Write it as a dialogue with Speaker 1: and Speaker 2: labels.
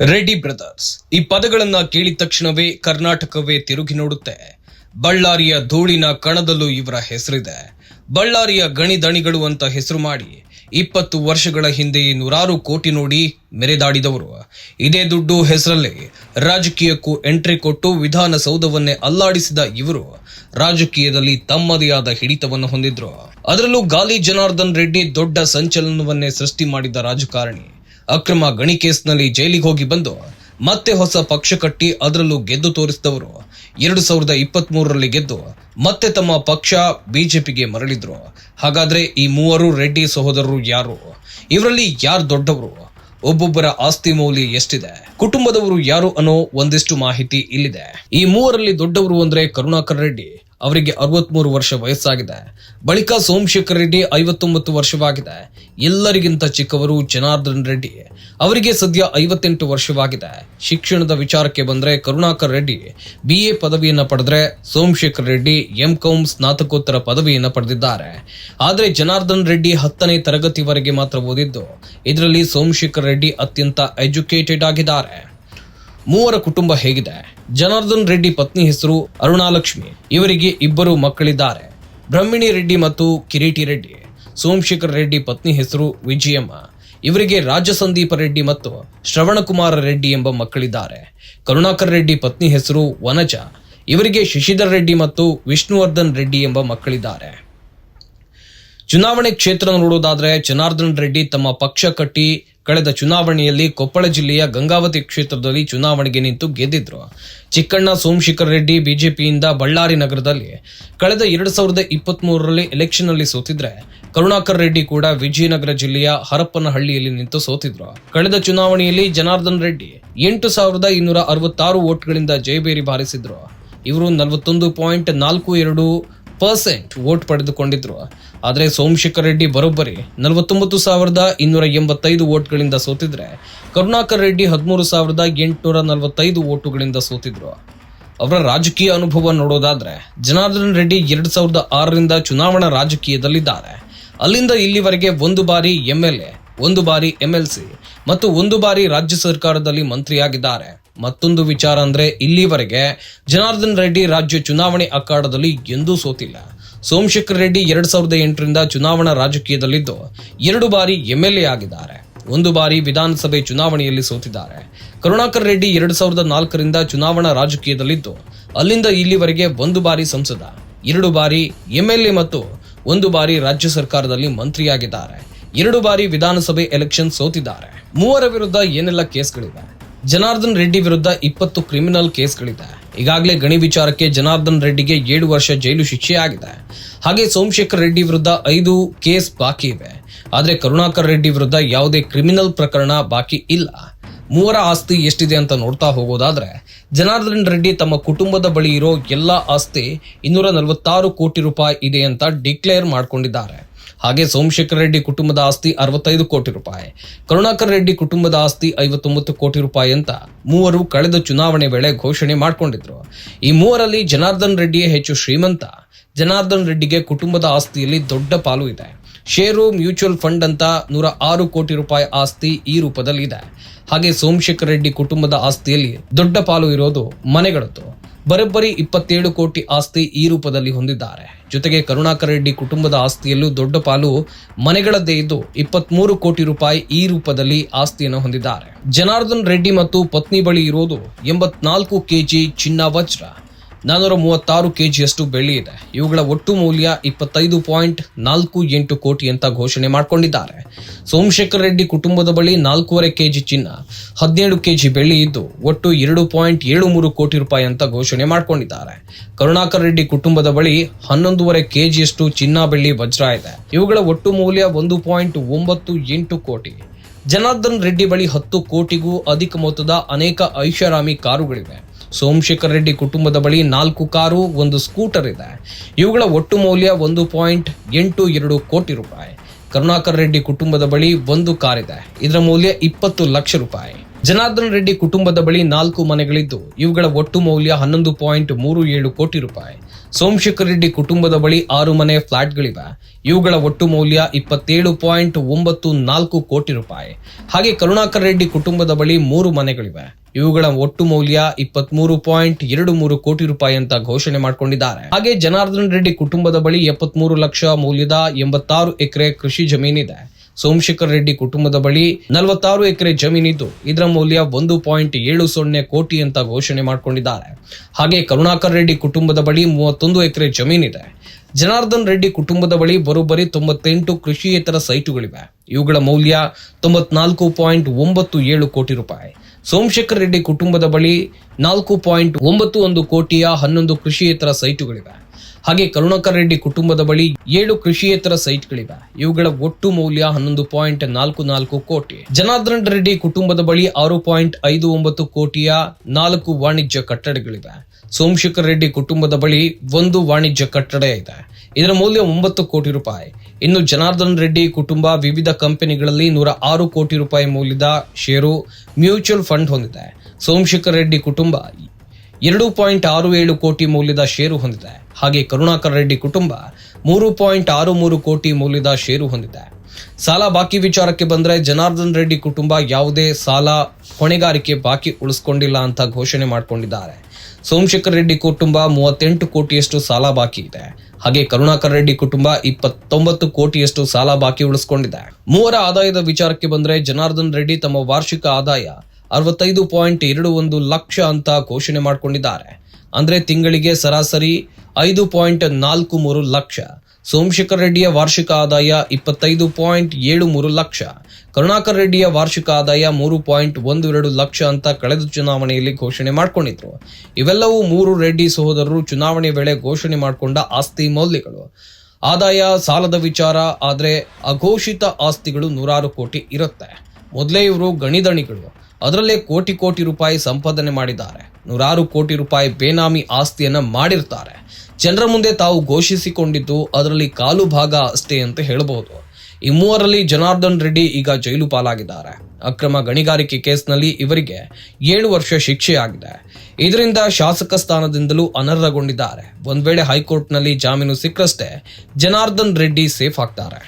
Speaker 1: Reddy brothers, ಈ ಪದಗಳನ್ನ ಕೇಳಿದ ತಕ್ಷಣವೇ ಕರ್ನಾಟಕವೇ ತಿರುಗಿ ನೋಡುತ್ತೆ. ಬಳ್ಳಾರಿಯ ಧೂಳಿನ ಕಣದಲ್ಲೂ ಇವರ ಹೆಸರಿದೆ. ಬಳ್ಳಾರಿಯ ಗಣಿದಣಿಗಳು ಅಂತ ಹೆಸರು ಮಾಡಿ ಇಪ್ಪತ್ತು ವರ್ಷಗಳ ಹಿಂದೆ ನೂರಾರು ಕೋಟಿ ನೋಡಿ ಮೆರೆದಾಡಿದವರು. ಇದೇ ದುಡ್ಡು ಹೆಸರಲ್ಲಿ ರಾಜಕೀಯಕ್ಕೂ ಎಂಟ್ರಿ ಕೊಟ್ಟು ವಿಧಾನಸೌಧವನ್ನೇ ಅಲ್ಲಾಡಿಸಿದ ಇವರು ರಾಜಕೀಯದಲ್ಲಿ ತಮ್ಮದೇ ಆದ ಹಿಡಿತವನ್ನು ಹೊಂದಿದ್ರು. ಅದರಲ್ಲೂ ಗಾಲಿ ಜನಾರ್ದನ್ ರೆಡ್ಡಿ ದೊಡ್ಡ ಸಂಚಲನವನ್ನೇ ಸೃಷ್ಟಿ ಮಾಡಿದ ರಾಜಕಾರಣಿ. ಅಕ್ರಮ ಗಣಿ ಕೇಸ್ನಲ್ಲಿ ಜೈಲಿಗೆ ಹೋಗಿ ಬಂದು ಮತ್ತೆ ಹೊಸ ಪಕ್ಷ ಕಟ್ಟಿ ಅದರಲ್ಲೂ ಗೆದ್ದು ತೋರಿಸಿದವರು. ಎರಡು ಸಾವಿರದ ಇಪ್ಪತ್ತ್ ಮೂರರಲ್ಲಿ ಗೆದ್ದು ಮತ್ತೆ ತಮ್ಮ ಪಕ್ಷ ಬಿಜೆಪಿಗೆ ಮರಳಿದ್ರು. ಹಾಗಾದ್ರೆ ಈ ಮೂವರು ರೆಡ್ಡಿ ಸಹೋದರರು ಯಾರು? ಇವರಲ್ಲಿ ಯಾರು ದೊಡ್ಡವರು? ಒಬ್ಬೊಬ್ಬರ ಆಸ್ತಿ ಮೌಲ್ಯ ಎಷ್ಟಿದೆ? ಕುಟುಂಬದವರು ಯಾರು ಅನ್ನೋ ಒಂದಿಷ್ಟು ಮಾಹಿತಿ ಇಲ್ಲಿದೆ. ಈ ಮೂವರಲ್ಲಿ ದೊಡ್ಡವರು ಅಂದ್ರೆ ಕರುಣಾಕರ್ ರೆಡ್ಡಿ. ಅವರಿಗೆ ಅರವತ್ಮೂರು ವರ್ಷ ವಯಸ್ಸಾಗಿದೆ. ಬಳಿಕ ಸೋಮಶೇಖರ್ ರೆಡ್ಡಿ ಐವತ್ತೊಂಬತ್ತು ವರ್ಷವಾಗಿದೆ. ಎಲ್ಲರಿಗಿಂತ ಚಿಕ್ಕವರು ಜನಾರ್ದನ್ ರೆಡ್ಡಿ. ಅವರಿಗೆ ಸದ್ಯ ಐವತ್ತೆಂಟು ವರ್ಷವಾಗಿದೆ. ಶಿಕ್ಷಣದ ವಿಚಾರಕ್ಕೆ ಬಂದ್ರೆ ಕರುಣಾಕರ್ ರೆಡ್ಡಿ ಬಿ ಎ ಪದವಿಯನ್ನು ಪಡೆದ್ರೆ ಸೋಮಶೇಖರ್ ರೆಡ್ಡಿ ಎಂ ಕಾಂ ಸ್ನಾತಕೋತ್ತರ ಪದವಿಯನ್ನು ಪಡೆದಿದ್ದಾರೆ. ಆದರೆ ಜನಾರ್ದನ್ ರೆಡ್ಡಿ ಹತ್ತನೇ ತರಗತಿವರೆಗೆ ಮಾತ್ರ ಓದಿದ್ದು. ಇದರಲ್ಲಿ ಸೋಮಶೇಖರ್ ರೆಡ್ಡಿ ಅತ್ಯಂತ ಎಜುಕೇಟೆಡ್ ಆಗಿದ್ದಾರೆ. ಮೂವರ ಕುಟುಂಬ ಹೇಗಿದೆ? ಜನಾರ್ದನ್ ರೆಡ್ಡಿ ಪತ್ನಿ ಹೆಸರು ಅರುಣಾಲಕ್ಷ್ಮಿ. ಇವರಿಗೆ ಇಬ್ಬರು ಮಕ್ಕಳಿದ್ದಾರೆ. ಬ್ರಹ್ಮಿಣಿ ರೆಡ್ಡಿ ಮತ್ತು ಕಿರೀಟಿ ರೆಡ್ಡಿ. ಸೋಮಶೇಖರ್ ರೆಡ್ಡಿ ಪತ್ನಿ ಹೆಸರು ವಿಜಯಮ್ಮ. ಇವರಿಗೆ ರಾಜಸಂದೀಪ ರೆಡ್ಡಿ ಮತ್ತು ಶ್ರವಣಕುಮಾರ ರೆಡ್ಡಿ ಎಂಬ ಮಕ್ಕಳಿದ್ದಾರೆ. ಕರುಣಾಕರ್ ರೆಡ್ಡಿ ಪತ್ನಿ ಹೆಸರು ವನಜ. ಇವರಿಗೆ ಶಶಿಧರ್ ರೆಡ್ಡಿ ಮತ್ತು ವಿಷ್ಣುವರ್ಧನ್ ರೆಡ್ಡಿ ಎಂಬ ಮಕ್ಕಳಿದ್ದಾರೆ. ಚುನಾವಣೆ ಕ್ಷೇತ್ರ ನೋಡೋದಾದ್ರೆ ಜನಾರ್ದನ್ ರೆಡ್ಡಿ ತಮ್ಮ ಪಕ್ಷ ಕಟ್ಟಿ ಕಳೆದ ಚುನಾವಣೆಯಲ್ಲಿ ಕೊಪ್ಪಳ ಜಿಲ್ಲೆಯ ಗಂಗಾವತಿ ಕ್ಷೇತ್ರದಲ್ಲಿ ಚುನಾವಣೆಗೆ ನಿಂತು ಗೆದ್ದಿದ್ರು. ಚಿಕ್ಕಣ್ಣ ಸೋಮಶೇಖರ್ ರೆಡ್ಡಿ ಬಿಜೆಪಿಯಿಂದ ಬಳ್ಳಾರಿ ನಗರದಲ್ಲಿ ಕಳೆದ ಎರಡು ಸಾವಿರದ ಇಪ್ಪತ್ತ್ ಮೂರರಲ್ಲಿ ಎಲೆಕ್ಷನ್ ಅಲ್ಲಿ ಸೋತಿದ್ರೆ ಕರುಣಾಕರ್ ರೆಡ್ಡಿ ಕೂಡ ವಿಜಯನಗರ ಜಿಲ್ಲೆಯ ಹರಪ್ಪನಹಳ್ಳಿಯಲ್ಲಿ ನಿಂತು ಸೋತಿದ್ರು. ಕಳೆದ ಚುನಾವಣೆಯಲ್ಲಿ ಜನಾರ್ದನ್ ರೆಡ್ಡಿ ಎಂಟು ಸಾವಿರದ ಇನ್ನೂರ ಅರವತ್ತಾರು ವೋಟ್ಗಳಿಂದ ಜಯಬೇರಿ ಬಾರಿಸಿದ್ರು. ಇವರು ನಲವತ್ತೊಂದು ಪಾಯಿಂಟ್ ನಾಲ್ಕು ಎರಡು ಪರ್ಸೆಂಟ್ ವೋಟ್ ಪಡೆದುಕೊಂಡಿದ್ರು. ಆದರೆ ಸೋಮಶೇಖರ್ ರೆಡ್ಡಿ ಬರೋಬ್ಬರಿ ನಲವತ್ತೊಂಬತ್ತು ಸಾವಿರದ ಇನ್ನೂರ ಎಂಬತ್ತೈದು ವೋಟ್ಗಳಿಂದ ಸೋತಿದ್ರೆ, ಕರುಣಾಕರ್ ರೆಡ್ಡಿ ಹದಿಮೂರು ಸಾವಿರದ ಎಂಟುನೂರ ನಲವತ್ತೈದು ವೋಟುಗಳಿಂದ ಸೋತಿದ್ರು. ಅವರ ರಾಜಕೀಯ ಅನುಭವ ನೋಡೋದಾದ್ರೆ, ಜನಾರ್ದನ್ ರೆಡ್ಡಿ ಎರಡು ಸಾವಿರದ ಆರರಿಂದ ಚುನಾವಣಾ ರಾಜಕೀಯದಲ್ಲಿದ್ದಾರೆ. ಅಲ್ಲಿಂದ ಇಲ್ಲಿವರೆಗೆ ಒಂದು ಬಾರಿ ಎಂಎಲ್ಎ, ಒಂದು ಬಾರಿ ಎಂಎಲ್ಸಿ ಮತ್ತು ಒಂದು ಬಾರಿ ರಾಜ್ಯ ಸರ್ಕಾರದಲ್ಲಿ ಮಂತ್ರಿಯಾಗಿದ್ದಾರೆ. ಮತ್ತೊಂದು ವಿಚಾರ ಅಂದ್ರೆ ಇಲ್ಲಿವರೆಗೆ ಜನಾರ್ದನ್ ರೆಡ್ಡಿ ರಾಜ್ಯ ಚುನಾವಣೆ ಅಖಾಡದಲ್ಲಿ ಎಂದೂ ಸೋತಿಲ್ಲ. ಸೋಮಶೇಖರ್ ರೆಡ್ಡಿ ಎರಡ್ ಸಾವಿರದ ಎಂಟರಿಂದ ಚುನಾವಣಾ ರಾಜಕೀಯದಲ್ಲಿದ್ದು ಎರಡು ಬಾರಿ ಎಂಎಲ್ಎ ಆಗಿದ್ದಾರೆ. ಒಂದು ಬಾರಿ ವಿಧಾನಸಭೆ ಚುನಾವಣೆಯಲ್ಲಿ ಸೋತಿದ್ದಾರೆ. ಕರುಣಾಕರ್ ರೆಡ್ಡಿ ಎರಡು ಸಾವಿರದ ನಾಲ್ಕರಿಂದ ಚುನಾವಣಾ ರಾಜಕೀಯದಲ್ಲಿದ್ದು ಅಲ್ಲಿಂದ ಇಲ್ಲಿವರೆಗೆ ಒಂದು ಬಾರಿ ಸಂಸದ, ಎರಡು ಬಾರಿ ಎಂಎಲ್ಎ ಮತ್ತು ಒಂದು ಬಾರಿ ರಾಜ್ಯ ಸರ್ಕಾರದಲ್ಲಿ ಮಂತ್ರಿಯಾಗಿದ್ದಾರೆ. ಎರಡು ಬಾರಿ ವಿಧಾನಸಭೆ ಎಲೆಕ್ಷನ್ ಸೋತಿದ್ದಾರೆ. ಮೂವರ ವಿರುದ್ಧ ಏನೆಲ್ಲ ಕೇಸ್ಗಳಿವೆ? ಜನಾರ್ದನ್ ರೆಡ್ಡಿ ವಿರುದ್ಧ ಇಪ್ಪತ್ತು ಕ್ರಿಮಿನಲ್ ಕೇಸ್ಗಳಿದೆ. ಈಗಾಗಲೇ ಗಣಿ ವಿಚಾರಕ್ಕೆ ಜನಾರ್ದನ್ ರೆಡ್ಡಿಗೆ ಏಳು ವರ್ಷ ಜೈಲು ಶಿಕ್ಷೆ ಆಗಿದೆ. ಹಾಗೆ ಸೋಮಶೇಖರ್ ರೆಡ್ಡಿ ವಿರುದ್ಧ ಐದು ಕೇಸ್ ಬಾಕಿ ಇವೆ. ಆದರೆ ಕರುಣಾಕರ್ ರೆಡ್ಡಿ ವಿರುದ್ಧ ಯಾವುದೇ ಕ್ರಿಮಿನಲ್ ಪ್ರಕರಣ ಬಾಕಿ ಇಲ್ಲ. ಮೂವರ ಆಸ್ತಿ ಎಷ್ಟಿದೆ ಅಂತ ನೋಡ್ತಾ ಹೋಗೋದಾದ್ರೆ, ಜನಾರ್ದನ್ ರೆಡ್ಡಿ ತಮ್ಮ ಕುಟುಂಬದ ಬಳಿ ಇರೋ ಎಲ್ಲಾ ಆಸ್ತಿ ಇನ್ನೂರ ನಲವತ್ತಾರು ಕೋಟಿ ರೂಪಾಯಿ ಇದೆ ಅಂತ ಡಿಕ್ಲೇರ್ ಮಾಡ್ಕೊಂಡಿದ್ದಾರೆ. ಹಾಗೆ ಸೋಮಶೇಖರ್ ರೆಡ್ಡಿ ಕುಟುಂಬದ ಆಸ್ತಿ ಅರವತ್ತೈದು ಕೋಟಿ ರೂಪಾಯಿ, ಕರುಣಾಕರ್ ರೆಡ್ಡಿ ಕುಟುಂಬದ ಆಸ್ತಿ ಐವತ್ತೊಂಬತ್ತು ಕೋಟಿ ರೂಪಾಯಿ ಅಂತ ಮೂವರು ಕಳೆದ ಚುನಾವಣೆ ವೇಳೆ ಘೋಷಣೆ ಮಾಡಿಕೊಂಡಿದ್ರು. ಈ ಮೂವರಲ್ಲಿ ಜನಾರ್ದನ್ ರೆಡ್ಡಿಯೇ ಹೆಚ್ಚು ಶ್ರೀಮಂತ. ಜನಾರ್ದನ್ ರೆಡ್ಡಿಗೆ ಕುಟುಂಬದ ಆಸ್ತಿಯಲ್ಲಿ ದೊಡ್ಡ ಪಾಲು ಇದೆ. ಷೇರು ಮ್ಯೂಚುವಲ್ ಫಂಡ್ ಅಂತ ನೂರ ಆರು ಕೋಟಿ ರೂಪಾಯಿ ಆಸ್ತಿ ಈ ರೂಪದಲ್ಲಿ ಇದೆ ಹಾಗೆ ಸೋಮಶೇಖರ್ ರೆಡ್ಡಿ ಕುಟುಂಬದ ಆಸ್ತಿಯಲ್ಲಿ ದೊಡ್ಡ ಪಾಲು ಇರೋದು ಮನೆಗಳದ್ದು. ಬರೋಬ್ಬರಿ ಇಪ್ಪತ್ತೇಳು ಕೋಟಿ ಆಸ್ತಿ ಈ ರೂಪದಲ್ಲಿ ಹೊಂದಿದ್ದಾರೆ. ಜೊತೆಗೆ ಕರುಣಾಕರ ರೆಡ್ಡಿ ಕುಟುಂಬದ ಆಸ್ತಿಯಲ್ಲೂ ದೊಡ್ಡ ಪಾಲು ಮನೆಗಳದ್ದೇ ಇದ್ದು ಇಪ್ಪತ್ಮೂರು ಕೋಟಿ ರೂಪಾಯಿ ಈ ರೂಪದಲ್ಲಿ ಆಸ್ತಿಯನ್ನು ಹೊಂದಿದ್ದಾರೆ. ಜನಾರ್ದನ್ ರೆಡ್ಡಿ ಮತ್ತು ಪತ್ನಿ ಬಳಿ ಇರೋದು ಎಂಬತ್ನಾಲ್ಕು ಕೆಜಿ ಚಿನ್ನ ವಜ್ರ. ನಾನ್ನೂರ ಮೂವತ್ತಾರು ಕೆಜಿಯಷ್ಟು ಬೆಳ್ಳಿ ಇದೆ. ಇವುಗಳ ಒಟ್ಟು ಮೌಲ್ಯ ಇಪ್ಪತ್ತೈದು ಪಾಯಿಂಟ್ ನಾಲ್ಕು ಎಂಟು ಕೋಟಿ ಅಂತ ಘೋಷಣೆ ಮಾಡಿಕೊಂಡಿದ್ದಾರೆ. ಸೋಮಶೇಖರ್ ರೆಡ್ಡಿ ಕುಟುಂಬದ ಬಳಿ ನಾಲ್ಕೂವರೆ ಕೆಜಿ ಚಿನ್ನ, ಹದಿನೇಳು ಕೆಜಿ ಬೆಳ್ಳಿ ಇದ್ದು ಒಟ್ಟು ಎರಡು ಪಾಯಿಂಟ್ ಏಳು ಮೂರು ಕೋಟಿ ರೂಪಾಯಿ ಅಂತ ಘೋಷಣೆ ಮಾಡಿಕೊಂಡಿದ್ದಾರೆ. ಕರುಣಾಕರ ರೆಡ್ಡಿ ಕುಟುಂಬದ ಬಳಿ ಹನ್ನೊಂದೂವರೆ ಕೆಜಿಯಷ್ಟು ಚಿನ್ನ ಬೆಳ್ಳಿ ವಜ್ರ ಇದೆ. ಇವುಗಳ ಒಟ್ಟು ಮೌಲ್ಯ ಒಂದು ಪಾಯಿಂಟ್ ಒಂಬತ್ತು ಎಂಟು ಕೋಟಿ. ಜನಾರ್ದನ್ ರೆಡ್ಡಿ ಬಳಿ ಹತ್ತು ಕೋಟಿಗೂ ಅಧಿಕ ಮೊತ್ತದ ಅನೇಕ ಐಷಾರಾಮಿ ಕಾರುಗಳಿವೆ. ಸೋಮಶೇಖರ್ ರೆಡ್ಡಿ ಕುಟುಂಬದ ಬಳಿ ನಾಲ್ಕು ಕಾರು, ಒಂದು ಸ್ಕೂಟರ್ ಇದೆ. ಇವುಗಳ ಒಟ್ಟು ಮೌಲ್ಯ ಒಂದು ಪಾಯಿಂಟ್ ಎಂಟು ಎರಡು ಕೋಟಿ ರೂಪಾಯಿ. ಕರುಣಾಕರ್ ರೆಡ್ಡಿ ಕುಟುಂಬದ ಬಳಿ ಒಂದು ಕಾರ್ ಇದೆ. ಇದರ ಮೌಲ್ಯ ಇಪ್ಪತ್ತು ಲಕ್ಷ ರೂಪಾಯಿ. ಜನಾರ್ದನ್ ರೆಡ್ಡಿ ಕುಟುಂಬದ ಬಳಿ ನಾಲ್ಕು ಮನೆಗಳಿದ್ದು, ಇವುಗಳ ಒಟ್ಟು ಮೌಲ್ಯ ಹನ್ನೊಂದು ಪಾಯಿಂಟ್ ಮೂರು ಏಳು ಕೋಟಿ ರೂಪಾಯಿ. ಸೋಮಶೇಖರ್ ರೆಡ್ಡಿ ಕುಟುಂಬದ ಬಳಿ ಆರು ಮನೆ ಫ್ಲಾಟ್ಗಳಿವೆ. ಇವುಗಳ ಒಟ್ಟು ಮೌಲ್ಯ ಇಪ್ಪತ್ತೇಳು ಪಾಯಿಂಟ್ ಒಂಬತ್ತು ನಾಲ್ಕು ಕೋಟಿ ರೂಪಾಯಿ. ಹಾಗೆ ಕರುಣಾಕರ್ ರೆಡ್ಡಿ ಕುಟುಂಬದ ಬಳಿ ಮೂರು ಮನೆಗಳಿವೆ. ಇವುಗಳ ಒಟ್ಟು ಮೌಲ್ಯ ಇಪ್ಪತ್ಮೂರು ಪಾಯಿಂಟ್ ಎರಡು ಮೂರು ಕೋಟಿ ರೂಪಾಯಿ ಅಂತ ಘೋಷಣೆ ಮಾಡಿಕೊಂಡಿದ್ದಾರೆ. ಹಾಗೆ ಜನಾರ್ದನ ರೆಡ್ಡಿ ಕುಟುಂಬದ ಬಳಿ ಎಪ್ಪತ್ಮೂರು ಲಕ್ಷ ಮೌಲ್ಯದ ಎಂಬತ್ತಾರು ಎಕರೆ ಕೃಷಿ ಜಮೀನಿದೆ. ಸೋಮಶೇಖರ್ ರೆಡ್ಡಿ ಕುಟುಂಬದ ಬಳಿ ನಲವತ್ತಾರು ಎಕರೆ ಜಮೀನಿದ್ದು ಇದರ ಮೌಲ್ಯ ಒಂದು ಪಾಯಿಂಟ್ ಏಳು ಸೊನ್ನೆ ಕೋಟಿ ಅಂತ ಘೋಷಣೆ ಮಾಡಿಕೊಂಡಿದ್ದಾರೆ. ಹಾಗೆ ಕರುಣಾಕರ್ ರೆಡ್ಡಿ ಕುಟುಂಬದ ಬಳಿ ಮೂವತ್ತೊಂದು ಎಕರೆ ಜಮೀನಿದೆ ಜನಾರ್ದನ್ ರೆಡ್ಡಿ ಕುಟುಂಬದ ಬಳಿ ಬರೋಬ್ಬರಿ ತೊಂಬತ್ತೆಂಟು ಕೃಷಿಯೇತರ ಸೈಟುಗಳಿವೆ. ಇವುಗಳ ಮೌಲ್ಯ ತೊಂಬತ್ನಾಲ್ಕು ಪಾಯಿಂಟ್ ಒಂಬತ್ತು ಏಳು ಕೋಟಿ ರೂಪಾಯಿ. ಸೋಮಶೇಖರ್ ರೆಡ್ಡಿ ಕುಟುಂಬದ ಬಳಿ ನಾಲ್ಕು ಪಾಯಿಂಟ್ ಒಂಬತ್ತು ಒಂದು ಕೋಟಿಯ ಹನ್ನೊಂದು ಕೃಷಿಯೇತರ ಸೈಟುಗಳಿವೆ. ಹಾಗೆ ಕರುಣಾಕರ್ ರೆಡ್ಡಿ ಕುಟುಂಬದ ಬಳಿ ಏಳು ಕೃಷಿಯೇತರ ಸೈಟ್ಗಳಿವೆ. ಇವುಗಳ ಒಟ್ಟು ಮೌಲ್ಯ ಹನ್ನೊಂದು ಪಾಯಿಂಟ್ ನಾಲ್ಕು ನಾಲ್ಕು ಕೋಟಿ. ಜನಾರ್ದನ್ ರೆಡ್ಡಿ ಕುಟುಂಬದ ಬಳಿ ಆರು ಪಾಯಿಂಟ್ ಐದು ಒಂಬತ್ತು ಕೋಟಿಯ ನಾಲ್ಕು ವಾಣಿಜ್ಯ ಕಟ್ಟಡಗಳಿವೆ. ಸೋಮಶೇಖರ್ ರೆಡ್ಡಿ ಕುಟುಂಬದ ಬಳಿ ಒಂದು ವಾಣಿಜ್ಯ ಕಟ್ಟಡ ಇದೆ. ಇದರ ಮೌಲ್ಯ ಒಂಬತ್ತು ಕೋಟಿ ರೂಪಾಯಿ. ಇನ್ನು ಜನಾರ್ದನ್ ರೆಡ್ಡಿ ಕುಟುಂಬ ವಿವಿಧ ಕಂಪನಿಗಳಲ್ಲಿ ನೂರ ಆರು ಕೋಟಿ ರೂಪಾಯಿ ಮೌಲ್ಯದ ಷೇರು ಮ್ಯೂಚುವಲ್ ಫಂಡ್ ಹೊಂದಿದೆ. ಸೋಮಶೇಖರ್ ರೆಡ್ಡಿ ಕುಟುಂಬ ಎರಡು ಪಾಯಿಂಟ್ ಆರು ಏಳು ಕೋಟಿ ಮೌಲ್ಯದ ಷೇರು ಹೊಂದಿದೆ. ಹಾಗೆ ಕರುಣಾಕರ್ ರೆಡ್ಡಿ ಕುಟುಂಬ ಮೂರು ಪಾಯಿಂಟ್ ಆರು ಮೂರು ಕೋಟಿ ಮೌಲ್ಯದ ಷೇರು ಹೊಂದಿದೆ. ಸಾಲ ಬಾಕಿ ವಿಚಾರಕ್ಕೆ ಬಂದ್ರೆ ಜನಾರ್ದನ್ ರೆಡ್ಡಿ ಕುಟುಂಬ ಯಾವುದೇ ಸಾಲ ಹೊಣೆಗಾರಿಕೆ ಬಾಕಿ ಉಳಿಸ್ಕೊಂಡಿಲ್ಲ ಅಂತ ಘೋಷಣೆ ಮಾಡಿಕೊಂಡಿದ್ದಾರೆ. ಸೋಮಶೇಖರ್ ರೆಡ್ಡಿ ಕುಟುಂಬ ಮೂವತ್ತೆಂಟು ಕೋಟಿಯಷ್ಟು ಸಾಲ ಬಾಕಿ ಇದೆ. ಹಾಗೆ ಕರುಣಾಕರ್ ರೆಡ್ಡಿ ಕುಟುಂಬ ಇಪ್ಪತ್ತೊಂಬತ್ತು ಕೋಟಿಯಷ್ಟು ಸಾಲ ಬಾಕಿ ಉಳಿಸ್ಕೊಂಡಿದೆ. ಮೂವರ ಆದಾಯದ ವಿಚಾರಕ್ಕೆ ಬಂದ್ರೆ ಜನಾರ್ದನ್ ರೆಡ್ಡಿ ತಮ್ಮ ವಾರ್ಷಿಕ ಆದಾಯ ಅರವತ್ತೈದು ಪಾಯಿಂಟ್ ಎರಡು ಒಂದು ಲಕ್ಷ ಅಂತ ಘೋಷಣೆ ಮಾಡಿಕೊಂಡಿದ್ದಾರೆ. ಅಂದರೆ ತಿಂಗಳಿಗೆ ಸರಾಸರಿ ಐದು ಪಾಯಿಂಟ್ ನಾಲ್ಕು ಮೂರು ಲಕ್ಷ. ಸೋಮಶೇಖರ್ ರೆಡ್ಡಿಯ ವಾರ್ಷಿಕ ಆದಾಯ ಇಪ್ಪತ್ತೈದು ಪಾಯಿಂಟ್ ಏಳು ಮೂರು ಲಕ್ಷ. ಕರುಣಾಕರ್ ರೆಡ್ಡಿಯ ವಾರ್ಷಿಕ ಆದಾಯ ಮೂರು ಪಾಯಿಂಟ್ ಒಂದು ಎರಡು ಲಕ್ಷ ಅಂತ ಕಳೆದ ಚುನಾವಣೆಯಲ್ಲಿ ಘೋಷಣೆ ಮಾಡಿಕೊಂಡಿದ್ರು. ಇವೆಲ್ಲವೂ ಮೂರು ರೆಡ್ಡಿ ಸಹೋದರರು ಚುನಾವಣೆ ವೇಳೆ ಘೋಷಣೆ ಮಾಡಿಕೊಂಡ ಆಸ್ತಿ ಮೌಲ್ಯಗಳು. ಆದಾಯ, ಸಾಲದ ವಿಚಾರ, ಆದರೆ ಅಘೋಷಿತ ಆಸ್ತಿಗಳು ನೂರಾರು ಕೋಟಿ ಇರುತ್ತೆ. ಮೊದಲೇ ಇವರು ಗಣಿದಣಿಗಳು ಅದರಲ್ಲೇ ಕೋಟಿ ಕೋಟಿ ರೂಪಾಯಿ ಸಂಪಾದನೆ ಮಾಡಿದ್ದಾರೆ. ನೂರಾರು ಕೋಟಿ ರೂಪಾಯಿ ಬೇನಾಮಿ ಆಸ್ತಿಯನ್ನ ಮಾಡಿರ್ತಾರೆ. ಜನರ ಮುಂದೆ ತಾವು ಘೋಷಿಸಿಕೊಂಡಿದ್ದು ಅದರಲ್ಲಿ ಕಾಲು ಭಾಗ ಅಷ್ಟೇ ಅಂತ ಹೇಳಬಹುದು ಈ ಮೂವರಲ್ಲಿ ಜನಾರ್ದನ್ ರೆಡ್ಡಿ ಈಗ ಜೈಲು ಪಾಲಾಗಿದ್ದಾರೆ. ಅಕ್ರಮ ಗಣಿಗಾರಿಕೆ ಕೇಸ್ನಲ್ಲಿ ಇವರಿಗೆ ಏಳು ವರ್ಷ ಶಿಕ್ಷೆಯಾಗಿದೆ. ಇದರಿಂದ ಶಾಸಕ ಸ್ಥಾನದಿಂದಲೂ ಅನರ್ಹಗೊಂಡಿದ್ದಾರೆ. ಒಂದ್ ವೇಳೆ ಹೈಕೋರ್ಟ್ನಲ್ಲಿ ಜಾಮೀನು ಸಿಕ್ಕಷ್ಟೇ ಜನಾರ್ದನ್ ರೆಡ್ಡಿ ಸೇಫ್ ಆಗ್ತಾರೆ.